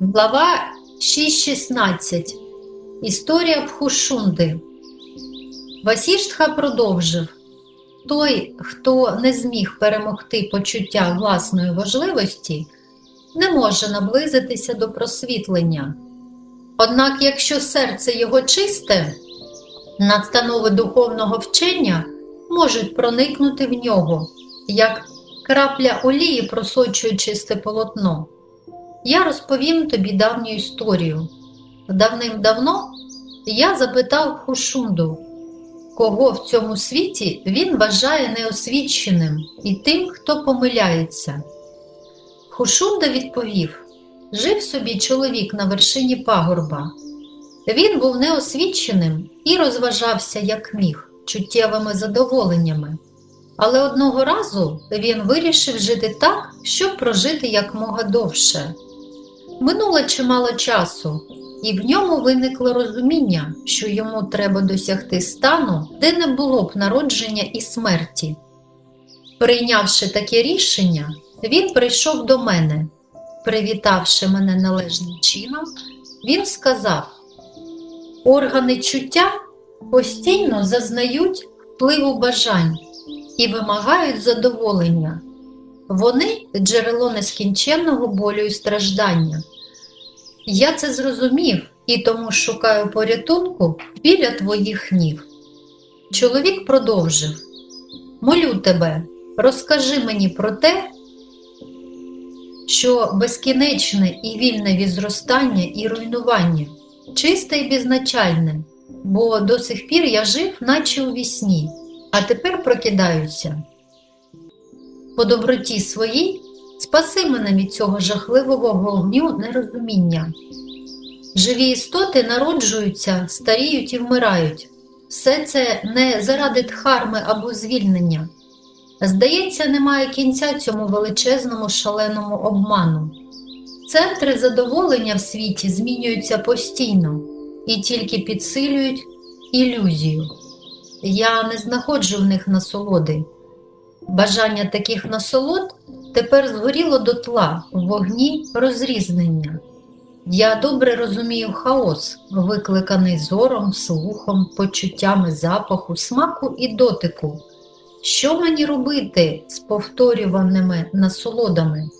Глава 6.16. Історія Пхушунди. Васіштха продовжив Той, хто не зміг перемогти почуття власної важливості, не може наблизитися до просвітлення. Однак, якщо серце його чисте, надстанови духовного вчення можуть проникнути в нього, як крапля олії просочує чисте полотно. Я розповім тобі давню історію. Давним-давно я запитав Хушунду, кого в цьому світі він вважає неосвіченим і тим, хто помиляється. Хушунда відповів: жив собі чоловік на вершині пагорба. Він був неосвіченим і розважався як міг, чуттєвими задоволеннями. Але одного разу він вирішив жити так, щоб прожити якмога довше. Минуло чимало часу, і в ньому виникло розуміння, що йому треба досягти стану, де не було б народження і смерті. Прийнявши таке рішення, він прийшов до мене. Привітавши мене належним чином, він сказав: органи чуття постійно зазнають впливу бажань і вимагають задоволення. Вони джерело нескінченного болю і страждання. Я це зрозумів і тому шукаю порятунку біля твоїх ніг. Чоловік продовжив: Молю тебе, розкажи мені про те, що безкінечне і вільне від зростання і руйнування, чисте і безначальне, бо до сих пір я жив, наче у вісні, а тепер прокидаюся. По доброті своїй спаси мене від цього жахливого вогню нерозуміння. Живі істоти народжуються, старіють і вмирають. Все це не заради дхарми або звільнення. Здається, немає кінця цьому величезному шаленому обману. Центри задоволення в світі змінюються постійно і тільки підсилюють ілюзію. Я не знаходжу в них насолоди. Бажання таких насолод тепер згоріло дотла в вогні розрізнення. Я добре розумію хаос, викликаний зором, слухом, почуттями запаху, смаку і дотику. Що мені робити з повторюваними насолодами?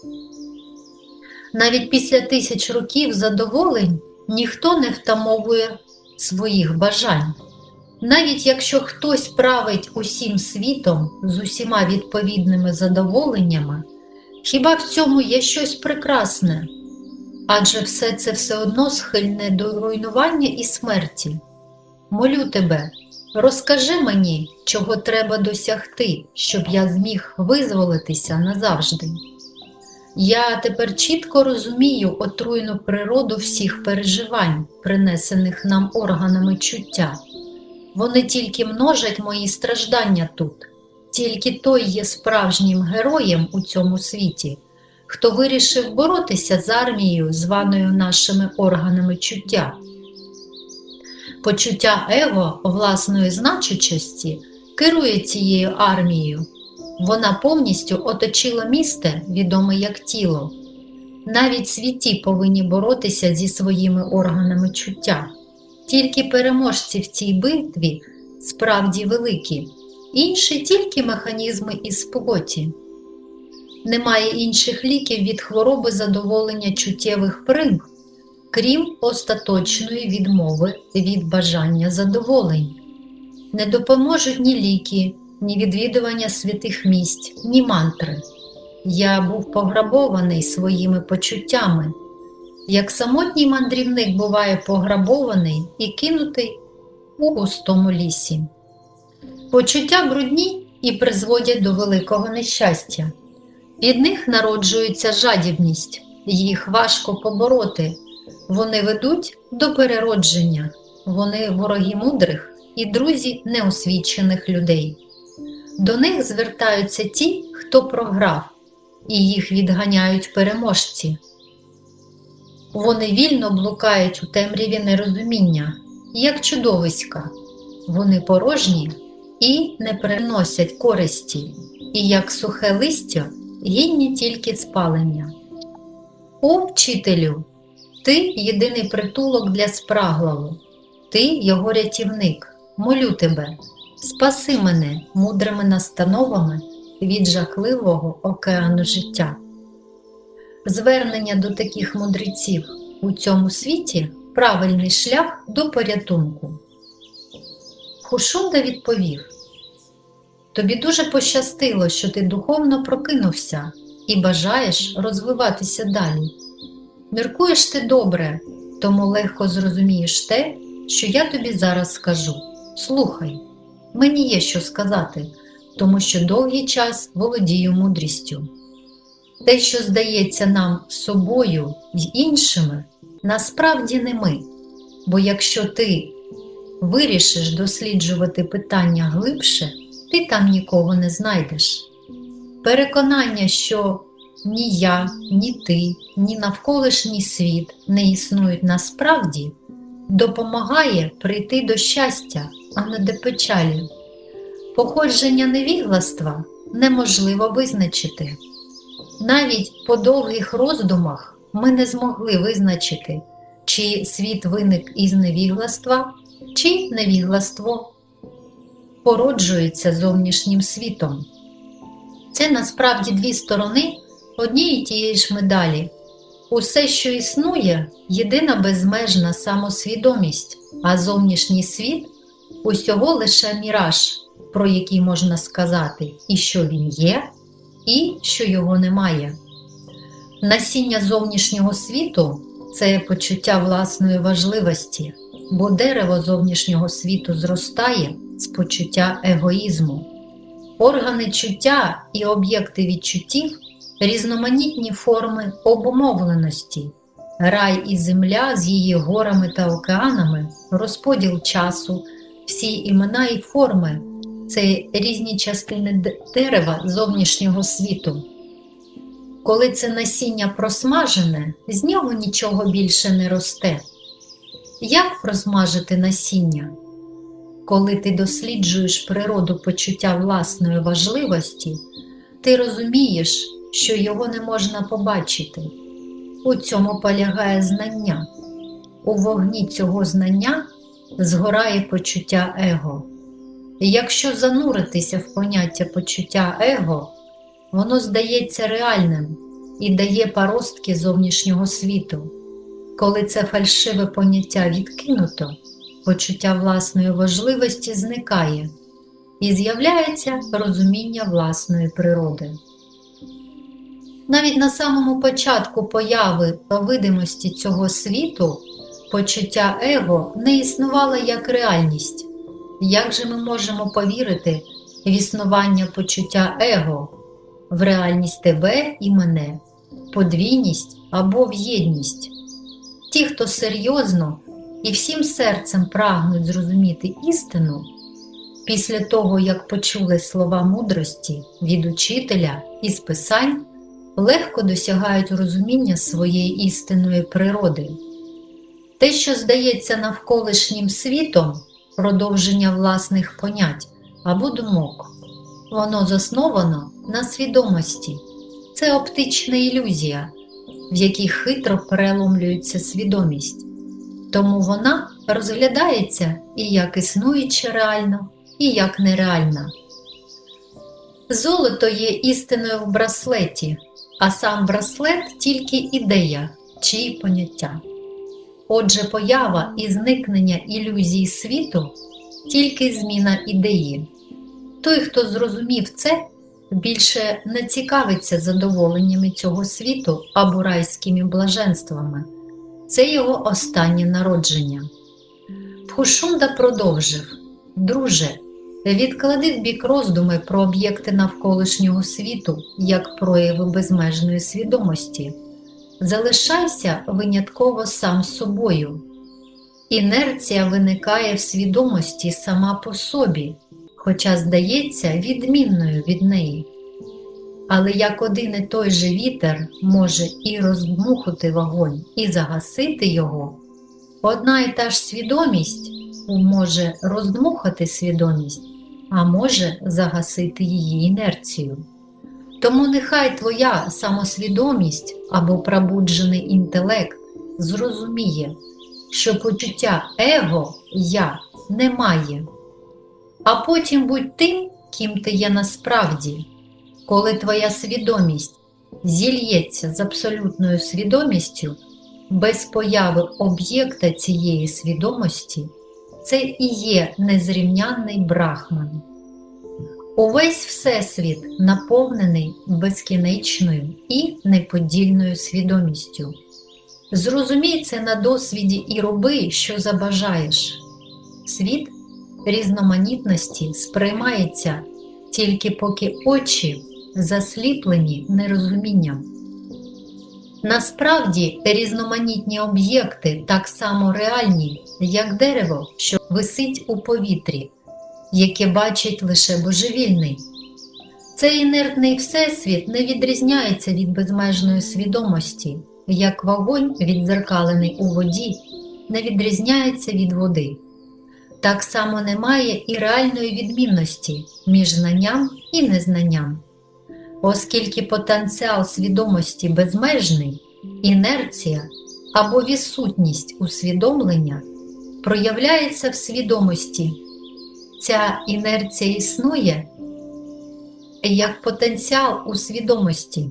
Навіть після тисяч років задоволень ніхто не втамовує своїх бажань. Навіть якщо хтось править усім світом з усіма відповідними задоволеннями, хіба в цьому є щось прекрасне? Адже все це все одно схильне до руйнування і смерті. Молю тебе, розкажи мені, чого треба досягти, щоб я зміг визволитися назавжди. Я тепер чітко розумію отруйну природу всіх переживань, принесених нам органами чуття. Вони тільки множать мої страждання тут, тільки той є справжнім героєм у цьому світі, хто вирішив боротися з армією, званою нашими органами чуття. Почуття его власної значущості керує цією армією. Вона повністю оточила місце, відоме як тіло. Навіть світі повинні боротися зі своїми органами чуття. Тільки переможці в цій битві справді великі, інші тільки механізми із плоті. Немає інших ліків від хвороби задоволення чуттєвих примх, крім остаточної відмови від бажання задоволень. Не допоможуть ні ліки, ні відвідування святих місць, ні мантри. Я був пограбований своїми почуттями. Як самотній мандрівник буває пограбований і кинутий у густому лісі. Почуття брудні і призводять до великого нещастя. Від них народжується жадібність, їх важко побороти, вони ведуть до переродження, вони вороги мудрих і друзі неосвічених людей. До них звертаються ті, хто програв, і їх відганяють переможці. Вони вільно блукають у темряві нерозуміння, як чудовиська, вони порожні і не приносять користі, і як сухе листя гідні тільки спалення. О, вчителю, Ти єдиний притулок для спраглого, ти його рятівник. Молю тебе, спаси мене мудрими настановами від жахливого океану життя. Звернення до таких мудреців у цьому світі правильний шлях до порятунку. Хушунда відповів: Тобі дуже пощастило, що ти духовно прокинувся і бажаєш розвиватися далі. Міркуєш ти добре, тому легко зрозумієш те, що я тобі зараз скажу. Слухай, мені є що сказати, тому що довгий час володію мудрістю. Те, що здається нам собою й іншими, насправді не ми. Бо якщо ти вирішиш досліджувати питання глибше, ти там нікого не знайдеш. Переконання, що ні я, ні ти, ні навколишній світ не існують насправді, допомагає прийти до щастя, а не до печалі. Походження невігластва неможливо визначити. Навіть по довгих роздумах ми не змогли визначити, чи світ виник із невігластва, чи невігластво породжується зовнішнім світом. Це насправді дві сторони однієї тієї ж медалі. Усе, що існує, єдина безмежна самосвідомість, а зовнішній світ усього лише міраж, про який можна сказати, і що він є, і що його немає. Насіння зовнішнього світу це почуття власної важливості, бо дерево зовнішнього світу зростає з почуття егоїзму. Органи чуття і об'єкти відчуттів різноманітні форми обумовленості, рай і земля з її горами та океанами, розподіл часу, всі імена і форми це різні частини дерева зовнішнього світу. Коли це насіння просмажене, з нього нічого більше не росте. Як просмажити насіння? Коли ти досліджуєш природу почуття власної важливості, ти розумієш, що його не можна побачити. У цьому полягає знання. У вогні цього знання згорає почуття его. Якщо зануритися в поняття почуття его, воно здається реальним і дає паростки зовнішнього світу. Коли це фальшиве поняття відкинуто, почуття власної важливості зникає і з'являється розуміння власної природи. Навіть на самому початку появи видимості цього світу почуття его не існувало як реальність. Як же ми можемо повірити в існування почуття его, в реальність тебе і мене, подвійність або в єдність? Ті, хто серйозно і всім серцем прагнуть зрозуміти істину, після того, як почули слова мудрості від учителя і з писань, легко досягають розуміння своєї істинної природи. Те, що здається навколишнім світом, продовження власних понять або думок, воно засновано на свідомості, це оптична ілюзія, в якій хитро переломлюється свідомість, тому вона розглядається і як існуюча реально, і як нереальна. Золото є істиною в браслеті, а сам браслет тільки ідея чи поняття. Отже, поява і зникнення ілюзії світу тільки зміна ідеї. Той, хто зрозумів це, більше не цікавиться задоволеннями цього світу або райськими блаженствами. Це його останнє народження. Пхушунда продовжив Друже, відклади в бік роздуми про об'єкти навколишнього світу як прояви безмежної свідомості. Залишайся винятково сам собою. Інерція виникає в свідомості сама по собі, хоча здається відмінною від неї. Але як один і той же вітер може і роздмухати вогонь, і загасити його, одна і та ж свідомість може роздмухати свідомість, а може загасити її інерцію. Тому нехай твоя самосвідомість або пробуджений інтелект зрозуміє, що почуття его я немає. А потім будь тим, ким ти є насправді, коли твоя свідомість зільється з абсолютною свідомістю, без появи об'єкта цієї свідомості, це і є незрівнянний брахман. Увесь Всесвіт наповнений безкінечною і неподільною свідомістю. Зрозумій це на досвіді і роби, що забажаєш. Світ різноманітності сприймається тільки поки очі засліплені нерозумінням. Насправді різноманітні об'єкти так само реальні, як дерево, що висить у повітрі, яке бачить лише божевільний. Цей інертний всесвіт не відрізняється від безмежної свідомості, як вогонь, відзеркалений у воді, не відрізняється від води. Так само немає і реальної відмінності між знанням і незнанням. Оскільки потенціал свідомості безмежний, інерція або відсутність усвідомлення проявляється в свідомості. Ця інерція існує як потенціал у свідомості,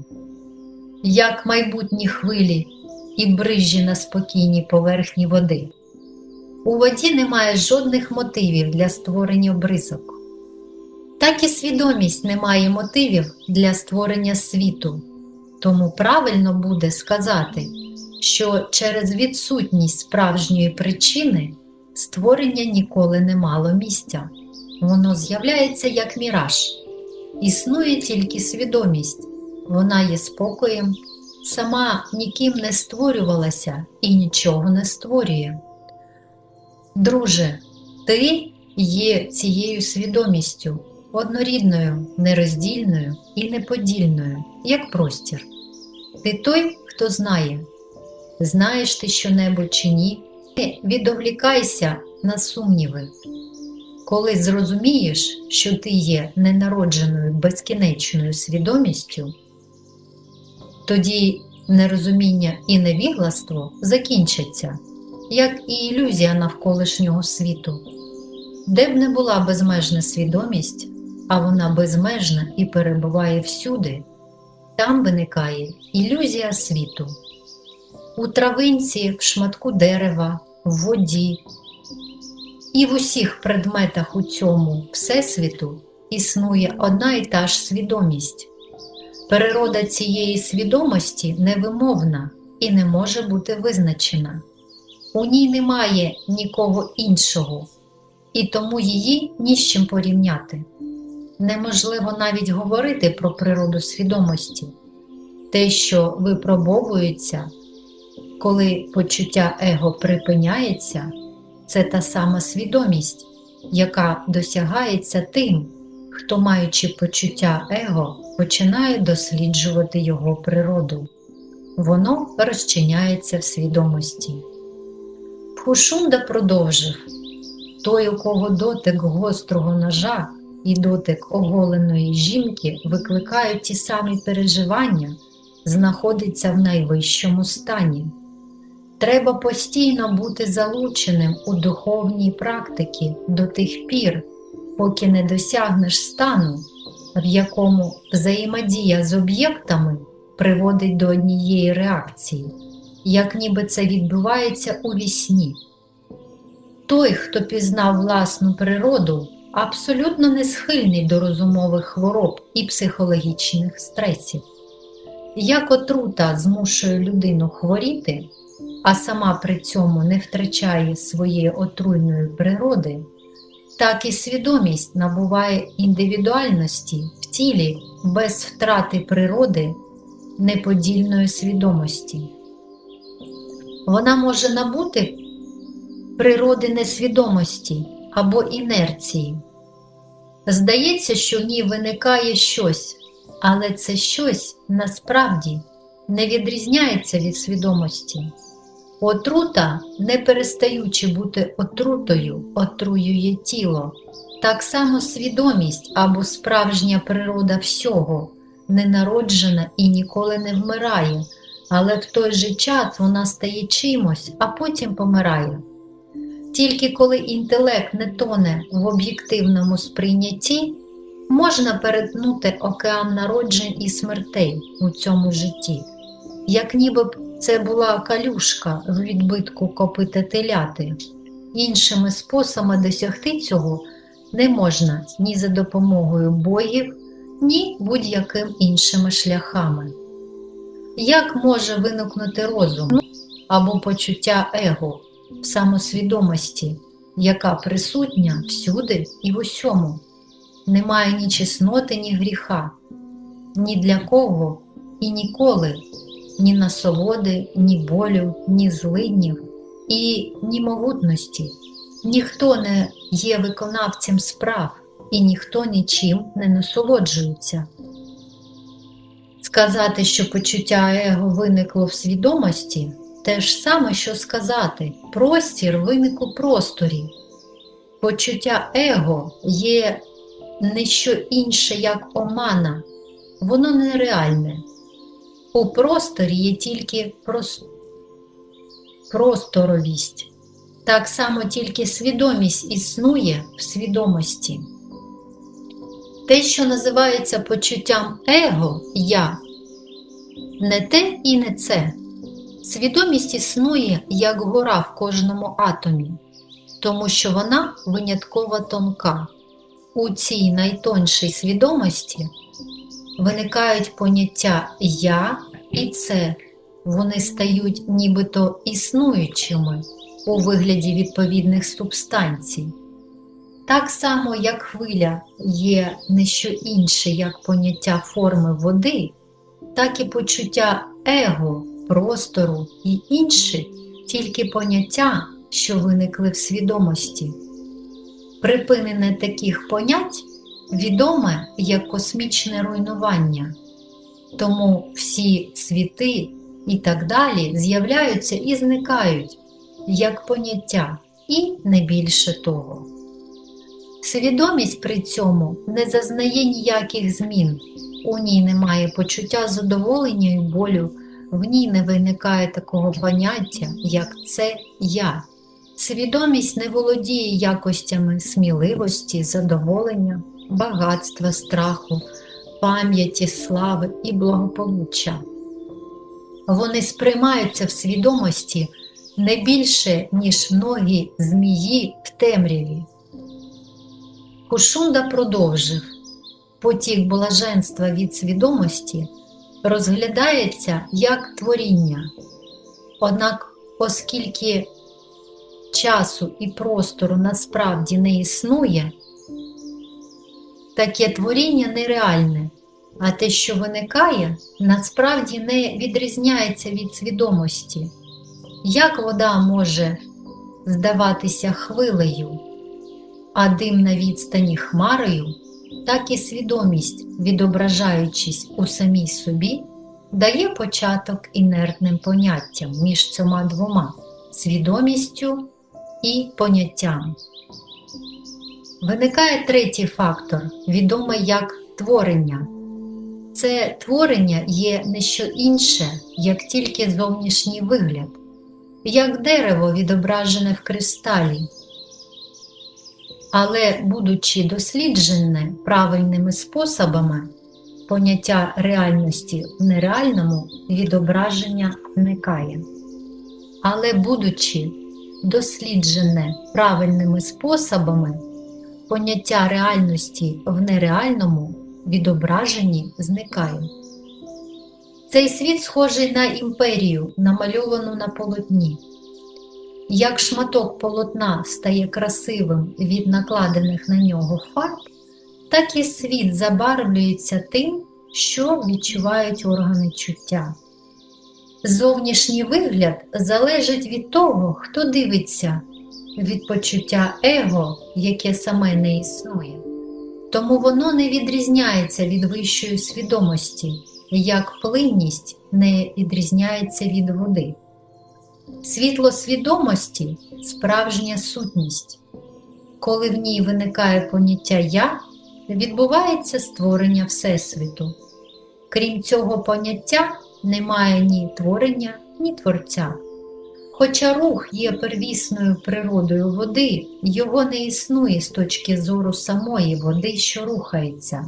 як майбутні хвилі і брижі на спокійній поверхні води. У воді немає жодних мотивів для створення бризок. Так і свідомість не має мотивів для створення світу, тому правильно буде сказати, що через відсутність справжньої причини створення ніколи не мало місця. Воно з'являється як міраж. Існує тільки свідомість, вона є спокоєм, сама ніким не створювалася і нічого не створює. Друже, ти є цією свідомістю, однорідною, нероздільною і неподільною, як простір. Ти той, хто знає, знаєш ти що-небудь чи ні, відволікайся на сумніви. Коли зрозумієш, що ти є ненародженою безкінечною свідомістю, тоді нерозуміння і невігластво закінчаться, як і ілюзія навколишнього світу. Де б не була безмежна свідомість, а вона безмежна і перебуває всюди, там виникає ілюзія світу. У травинці, в шматку дерева, в воді і в усіх предметах у цьому Всесвіту існує одна і та ж свідомість. Природа цієї свідомості невимовна і не може бути визначена. У ній немає нікого іншого, і тому її ні з чим порівняти. Неможливо навіть говорити про природу свідомості, те, що випробовується, коли почуття его припиняється, це та сама свідомість, яка досягається тим, хто, маючи почуття его, починає досліджувати його природу. Воно розчиняється в свідомості. Пхушунда продовжив той, у кого дотик гострого ножа і дотик оголеної жінки викликають ті самі переживання, знаходиться в найвищому стані. Треба постійно бути залученим у духовній практики до тих пір, поки не досягнеш стану, в якому взаємодія з об'єктами приводить до однієї реакції, як ніби це відбувається у вісні. Той, хто пізнав власну природу, абсолютно не схильний до розумових хвороб і психологічних стресів. Як отрута змушує людину хворіти, а сама при цьому не втрачає своєї отруйної природи, так і свідомість набуває індивідуальності в тілі без втрати природи неподільної свідомості. Вона може набути природи несвідомості або інерції. Здається, що в ній виникає щось, але це щось насправді не відрізняється від свідомості. Отрута, не перестаючи бути отрутою, отруює тіло. Так само свідомість або справжня природа всього, ненароджена і ніколи не вмирає, але в той же час вона стає чимось, а потім помирає. Тільки коли інтелект не тоне в об'єктивному сприйнятті, можна перетнути океан народжень і смертей у цьому житті, як ніби це була калюшка в відбитку копита теляти. Іншими способами досягти цього не можна ні за допомогою богів, ні будь-яким іншими шляхами. Як може виникнути розум або почуття его в самосвідомості, яка присутня всюди і в усьому? Немає ні чесноти, ні гріха, ні для кого і ніколи, ні насолоди, ні болю, ні злиднів і ні могутності. Ніхто не є виконавцем справ і ніхто нічим не насолоджується. Сказати, що почуття его виникло в свідомості, те ж саме, що сказати, простір виник у просторі. Почуття его є не що інше, як омана, воно нереальне. У просторі є тільки прос... просторовість. Так само тільки свідомість існує в свідомості. Те, що називається почуттям его я, не те і не це. Свідомість існує як гора в кожному атомі, тому що вона винятково тонка. У цій найтоншій свідомості виникають поняття я і це, вони стають нібито існуючими у вигляді відповідних субстанцій. Так само, як хвиля є не що інше, як поняття форми води, так і почуття его, простору і інші тільки поняття, що виникли в свідомості. Припинене таких понять відоме як космічне руйнування, тому всі світи і так далі з'являються і зникають як поняття, і не більше того. Свідомість при цьому не зазнає ніяких змін, у ній немає почуття задоволення і болю, в ній не виникає такого поняття, як це я. Свідомість не володіє якостями сміливості, задоволення, багатства, страху, пам'яті, слави і благополуччя. Вони сприймаються в свідомості не більше, ніж ноги змії в темряві. Кушунда продовжив потік блаженства від свідомості розглядається як творіння. Однак, оскільки часу і простору насправді не існує, таке творіння нереальне, а те, що виникає, насправді не відрізняється від свідомості. Як вода може здаватися хвилею, а дим на відстані хмарою, так і свідомість, відображаючись у самій собі, дає початок інертним поняттям між цими двома свідомістю і поняттям. Виникає третій фактор, відомий як творення. Це творення є не що інше, як тільки зовнішній вигляд, як дерево відображене в кристалі. Але, будучи досліджене правильними способами, поняття реальності в нереальному відображення зникає. Але, будучи досліджене правильними способами, поняття реальності в нереальному відображенні зникає. Цей світ схожий на імперію, намальовану на полотні. Як шматок полотна стає красивим від накладених на нього фарб, так і світ забарвлюється тим, що відчувають органи чуття. Зовнішній вигляд залежить від того, хто дивиться, від почуття его, яке саме не існує. Тому воно не відрізняється від вищої свідомості, як плинність не відрізняється від води. Світло свідомості справжня сутність. Коли в ній виникає поняття я, відбувається створення Всесвіту. Крім цього поняття, немає ні творення, ні творця. Хоча рух є первісною природою води, його не існує з точки зору самої води, що рухається.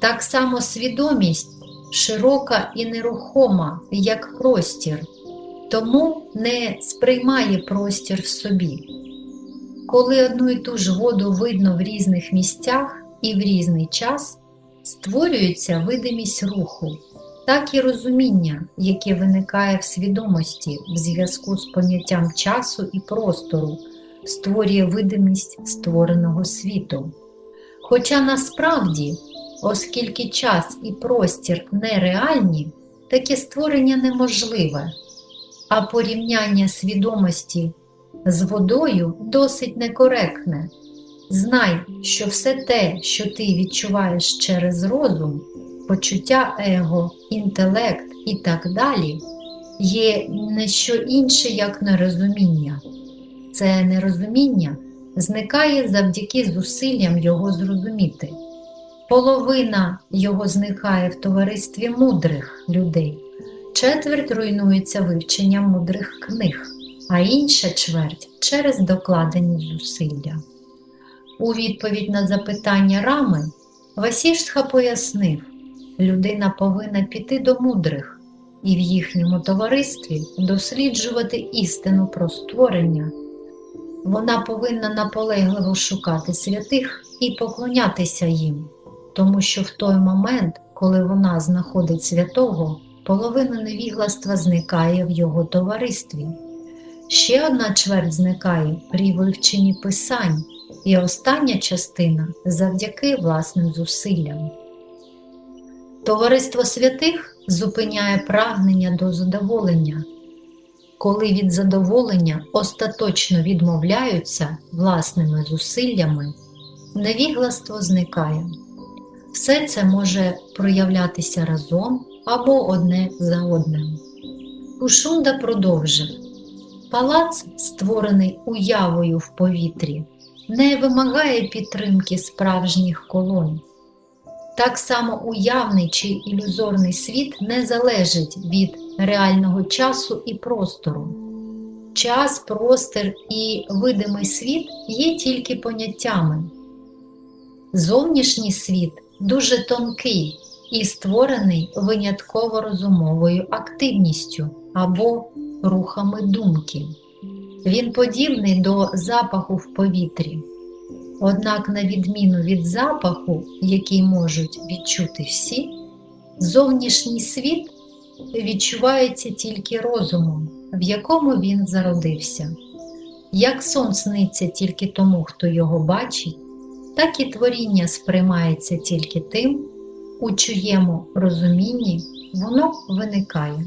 Так само свідомість широка і нерухома, як простір, тому не сприймає простір в собі. Коли одну і ту ж воду видно в різних місцях і в різний час, створюється видимість руху, так і розуміння, яке виникає в свідомості в зв'язку з поняттям часу і простору, створює видимість створеного світу. Хоча насправді, оскільки час і простір нереальні, таке створення неможливе, а порівняння свідомості з водою досить некоректне. Знай, що все те, що ти відчуваєш через розум, почуття его, інтелект і так далі, є не що інше, як нерозуміння. Це нерозуміння зникає завдяки зусиллям його зрозуміти. Половина його зникає в товаристві мудрих людей, четверть руйнується вивченням мудрих книг, а інша чверть через докладені зусилля. У відповідь на запитання Рами Васіштха пояснив, людина повинна піти до мудрих і в їхньому товаристві досліджувати істину про створення. Вона повинна наполегливо шукати святих і поклонятися їм, тому що в той момент, коли вона знаходить святого, половина невігластва зникає в його товаристві. Ще одна чверть зникає при вивченні писань, і остання частина завдяки власним зусиллям. Товариство святих зупиняє прагнення до задоволення. Коли від задоволення остаточно відмовляються власними зусиллями, невігластво зникає. Все це може проявлятися разом або одне за одним. Кушунда продовжив Палац, створений уявою в повітрі, не вимагає підтримки справжніх колонь. Так само уявний чи ілюзорний світ не залежить від реального часу і простору. Час, простір і видимий світ є тільки поняттями. Зовнішній світ дуже тонкий і створений винятково розумовою активністю або рухами думки. Він подібний до запаху в повітрі. Однак, на відміну від запаху, який можуть відчути всі, зовнішній світ відчувається тільки розумом, в якому він зародився. Як сон сниться тільки тому, хто його бачить, так і творіння сприймається тільки тим, у чиєму розумінні воно виникає.